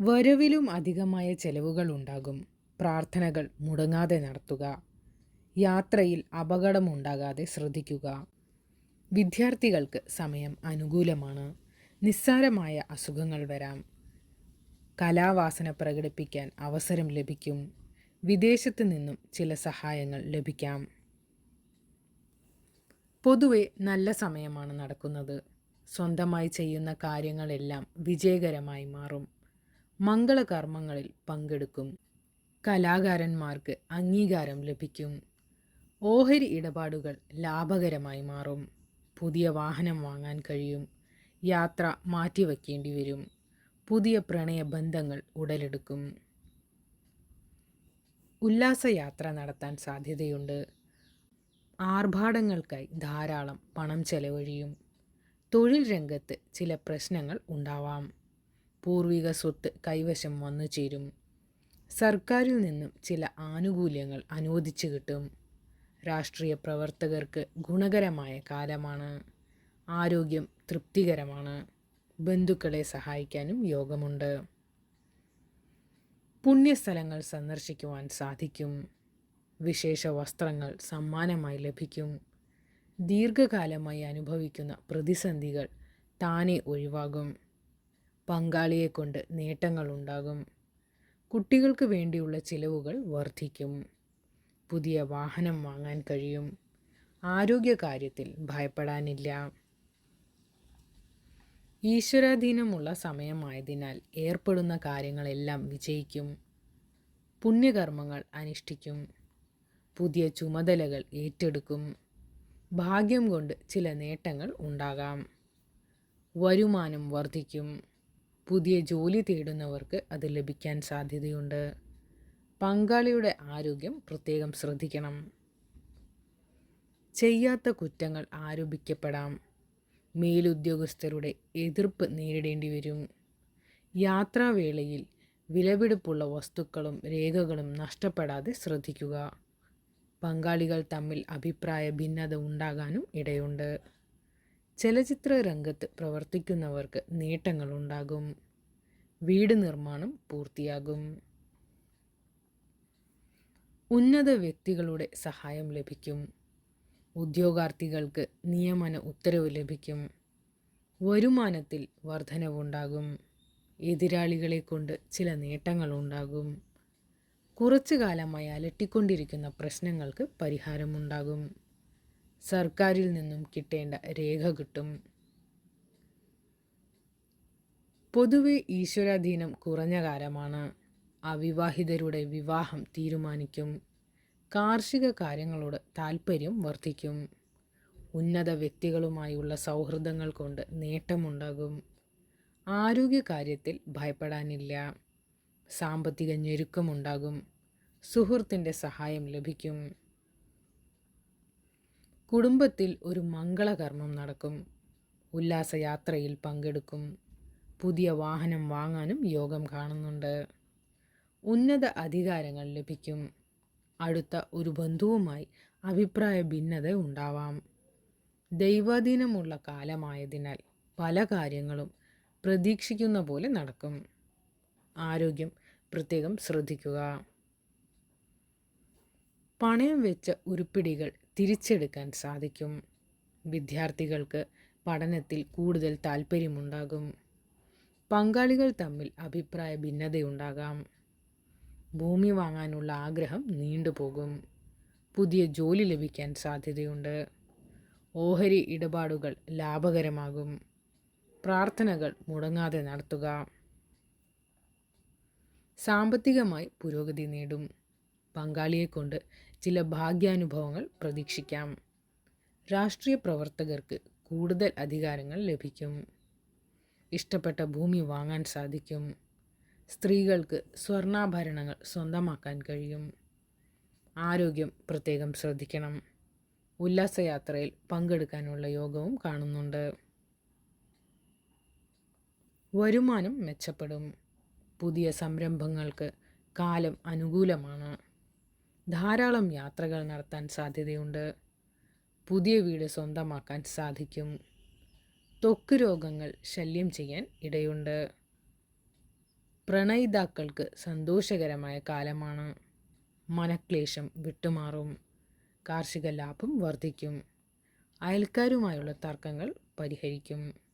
വരവിലും അധികമായ ചെലവുകൾ ഉണ്ടാകും പ്രാർത്ഥനകൾ മുടങ്ങാതെ നടത്തുക. യാത്രയിൽ അപകടമുണ്ടാകാതെ ശ്രദ്ധിക്കുക. വിദ്യാർത്ഥികൾക്ക് സമയം അനുകൂലമാണ്. നിസ്സാരമായ അസുഖങ്ങൾ വരാം. കലാവാസന പ്രകടിപ്പിക്കാൻ അവസരം ലഭിക്കും. വിദേശത്ത് നിന്നും ചില സഹായങ്ങൾ ലഭിക്കാം. പൊതുവെ നല്ല സമയമാണ് നടക്കുന്നത്. സ്വന്തമായി ചെയ്യുന്ന കാര്യങ്ങളെല്ലാം വിജയകരമായി മാറും. മംഗളകർമ്മങ്ങളിൽ പങ്കെടുക്കും. കലാകാരന്മാർക്ക് അംഗീകാരം ലഭിക്കും. ഓഹരി ഇടപാടുകൾ ലാഭകരമായി മാറും. പുതിയ വാഹനം വാങ്ങാൻ കഴിയും. യാത്ര മാറ്റിവെക്കേണ്ടി വരും. പുതിയ പ്രണയ ബന്ധങ്ങൾ ഉടലെടുക്കും. ഉല്ലാസയാത്ര നടത്താൻ സാധ്യതയുണ്ട്. ആർഭാടങ്ങൾക്കായി ധാരാളം പണം ചെലവഴിയും. തൊഴിൽ രംഗത്ത് ചില പ്രശ്നങ്ങൾ ഉണ്ടാവാം. പൂർവിക സ്വത്ത് കൈവശം വന്നു ചേരും. സർക്കാരിൽ നിന്നും ചില ആനുകൂല്യങ്ങൾ അനുവദിച്ചു കിട്ടും. രാഷ്ട്രീയ പ്രവർത്തകർക്ക് ഗുണകരമായ കാലമാണ്. ആരോഗ്യം തൃപ്തികരമാണ്. ബന്ധുക്കളെ സഹായിക്കാനും യോഗമുണ്ട്. പുണ്യസ്ഥലങ്ങൾ സന്ദർശിക്കുവാൻ സാധിക്കും. വിശേഷ വസ്ത്രങ്ങൾ സമ്മാനമായി ലഭിക്കും. ദീർഘകാലമായി അനുഭവിക്കുന്ന പ്രതിസന്ധികൾ താനെ ഒഴിവാകും. പങ്കാളിയെ കൊണ്ട് നേട്ടങ്ങളുണ്ടാകും. കുട്ടികൾക്ക് വേണ്ടിയുള്ള ചിലവുകൾ വർദ്ധിക്കും. പുതിയ വാഹനം വാങ്ങാൻ കഴിയും. ആരോഗ്യകാര്യത്തിൽ ഭയപ്പെടാനില്ല. ഈശ്വരാധീനമുള്ള സമയമായതിനാൽ ഏർപ്പെടുന്ന കാര്യങ്ങളെല്ലാം വിജയിക്കും. പുണ്യകർമ്മങ്ങൾ അനുഷ്ഠിക്കും. പുതിയ ചുമതലകൾ ഏറ്റെടുക്കും. ഭാഗ്യം കൊണ്ട് ചില നേട്ടങ്ങൾ ഉണ്ടാകാം. വരുമാനം വർദ്ധിക്കും. പുതിയ ജോലി തേടുന്നവർക്ക് അത് ലഭിക്കാൻ സാധ്യതയുണ്ട്. പങ്കാളിയുടെ ആരോഗ്യം പ്രത്യേകം ശ്രദ്ധിക്കണം. ചെയ്യാത്ത കുറ്റങ്ങൾ ആരോപിക്കപ്പെടാം. മേലുദ്യോഗസ്ഥരുടെ എതിർപ്പ് നേരിടേണ്ടി വരും. യാത്രാവേളയിൽ വിലപിടിപ്പുള്ള വസ്തുക്കളും രേഖകളും നഷ്ടപ്പെടാതെ ശ്രദ്ധിക്കുക. പങ്കാളികൾ തമ്മിൽ അഭിപ്രായ ഭിന്നത ഉണ്ടാകാനും ഇടയുണ്ട്. ചലച്ചിത്ര രംഗത്ത് പ്രവർത്തിക്കുന്നവർക്ക് നേട്ടങ്ങളുണ്ടാകും. വീട് നിർമ്മാണം പൂർത്തിയാകും. ഉന്നത വ്യക്തികളുടെ സഹായം ലഭിക്കും. ഉദ്യോഗാർത്ഥികൾക്ക് നിയമന ഉത്തരവ് ലഭിക്കും. വരുമാനത്തിൽ വർധനവുണ്ടാകും. എതിരാളികളെ കൊണ്ട് ചില നേട്ടങ്ങളുണ്ടാകും. കുറച്ചു കാലമായി അലട്ടിക്കൊണ്ടിരിക്കുന്ന പ്രശ്നങ്ങൾക്ക് പരിഹാരമുണ്ടാകും. സർക്കാരിൽ നിന്നും കിട്ടേണ്ട രേഖ കിട്ടും. പൊതുവെ ഈശ്വരാധീനം കുറഞ്ഞ കാലമാണ്. അവിവാഹിതരുടെ വിവാഹം തീരുമാനിക്കും. കാർഷിക കാര്യങ്ങളോട് താൽപ്പര്യം വർദ്ധിക്കും. ഉന്നത വ്യക്തികളുമായുള്ള സൗഹൃദങ്ങൾ കൊണ്ട് നേട്ടമുണ്ടാകും. ആരോഗ്യകാര്യത്തിൽ ഭയപ്പെടാനില്ല. സാമ്പത്തിക ഞെരുക്കമുണ്ടാകും. സുഹൃത്തിന്റെ സഹായം ലഭിക്കും. കുടുംബത്തിൽ ഒരു മംഗളകർമ്മം നടക്കും. ഉല്ലാസയാത്രയിൽ പങ്കെടുക്കും. പുതിയ വാഹനം വാങ്ങാനും യോഗം കാണുന്നുണ്ട്. ഉന്നത അധികാരങ്ങൾ ലഭിക്കും. അടുത്ത ഒരു ബന്ധുവുമായി അഭിപ്രായ ഭിന്നത ഉണ്ടാവാം. ദൈവദിനമുള്ള കാലമായതിനാൽ പല കാര്യങ്ങളും പ്രതീക്ഷിക്കുന്ന പോലെ നടക്കും. ആരോഗ്യം പ്രത്യേകം ശ്രദ്ധിക്കുക. പണയം വെച്ച ഉരുപ്പിടികൾ തിരിച്ചെടുക്കാൻ സാധിക്കും. വിദ്യാർത്ഥികൾക്ക് പഠനത്തിൽ കൂടുതൽ താൽപ്പര്യമുണ്ടാകും പങ്കാളികൾ തമ്മിൽ അഭിപ്രായ ഭിന്നതയുണ്ടാകാം. ഭൂമി വാങ്ങാനുള്ള ആഗ്രഹം നീണ്ടുപോകും പുതിയ ജോലി ലഭിക്കാൻ സാധ്യതയുണ്ട്. ഓഹരി ഇടപാടുകൾ ലാഭകരമാകും. പ്രാർത്ഥനകൾ മുടങ്ങാതെ നടത്തുക. സാമ്പത്തികമായി പുരോഗതി നേടും. പങ്കാളിയെക്കൊണ്ട് ചില ഭാഗ്യാനുഭവങ്ങൾ പ്രതീക്ഷിക്കാം. രാഷ്ട്രീയ പ്രവർത്തകർക്ക് കൂടുതൽ അധികാരങ്ങൾ ലഭിക്കും. ഇഷ്ടപ്പെട്ട ഭൂമി വാങ്ങാൻ സാധിക്കും. സ്ത്രീകൾക്ക് സ്വർണാഭരണങ്ങൾ സ്വന്തമാക്കാൻ കഴിയും. ആരോഗ്യം പ്രത്യേകം ശ്രദ്ധിക്കണം. ഉല്ലാസയാത്രയിൽ പങ്കെടുക്കാനുള്ള യോഗവും കാണുന്നുണ്ട്. വരുമാനം മെച്ചപ്പെടും. പുതിയ സംരംഭങ്ങൾക്ക് കാലം അനുകൂലമാണ്. ധാരാളം യാത്രകൾ നടത്താൻ സാധ്യതയുണ്ട്. പുതിയ വീട് സ്വന്തമാക്കാൻ സാധിക്കും. ത്വക്ക് രോഗങ്ങൾ ശല്യം ചെയ്യാൻ ഇടയുണ്ട്. പ്രണയിതാക്കൾക്ക് സന്തോഷകരമായ കാലമാണ്. മനക്ലേശം വിട്ടുമാറും. കാർഷിക ലാഭം വർദ്ധിക്കും. അയൽക്കാരുമായുള്ള തർക്കങ്ങൾ പരിഹരിക്കും.